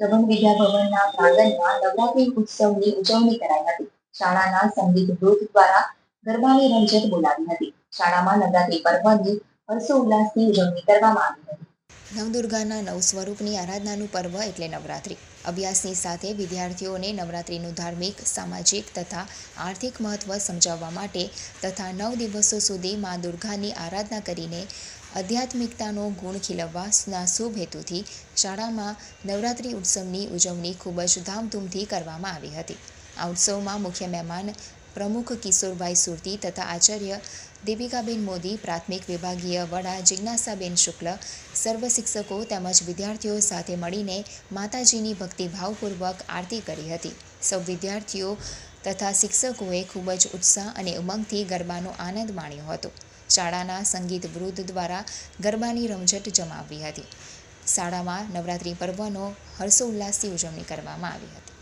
દમણ વિદ્યાભવનના પ્રાંગણમાં નવરાત્રી ઉત્સવની ઉજવણી કરાઈ હતી. શાળાના સંગીત ગ્રુપ દ્વારા ગરબાની રમઝટ બોલાવી હતી. શાળામાં નવરાત્રી પર્વની હર્ષોલ્લાસથી ઉજવણી કરવામાં આવી હતી. નવદુર્ગાના નવ સ્વરૂપની આરાધનાનું પર્વ એટલે નવરાત્રિ. અભ્યાસની સાથે વિદ્યાર્થીઓને નવરાત્રિનું ધાર્મિક, સામાજિક તથા આર્થિક મહત્ત્વ સમજાવવા માટે તથા નવ દિવસો સુધી મા દુર્ગાની આરાધના કરીને આધ્યાત્મિકતાનો ગુણ ખીલવવાના શુભ હેતુથી શાળામાં નવરાત્રિ ઉત્સવની ઉજવણી ખૂબ જ ધામધૂમથી કરવામાં આવી હતી. આ ઉત્સવમાં મુખ્ય મહેમાન પ્રમુખ કિશોરભાઈ સુરતી તથા આચાર્ય દીપિકાબેન મોદી, પ્રાથમિક વિભાગીય વડા જિજ્ઞાસાબેન શુક્લ, સર્વ શિક્ષકો તેમજ વિદ્યાર્થીઓ સાથે મળીને માતાજીની ભક્તિભાવપૂર્વક આરતી કરી હતી. સૌ વિદ્યાર્થીઓ તથા શિક્ષકોએ ખૂબ જ ઉત્સાહ અને ઉમંગથી ગરબાનો આનંદ માણ્યો હતો. શાળાના સંગીત વૃદ્ધ દ્વારા ગરબાની રમઝટ જમાવી હતી. શાળામાં નવરાત્રી પર્વનો હર્ષોલ્લાસથી ઉજવણી કરવામાં આવી હતી.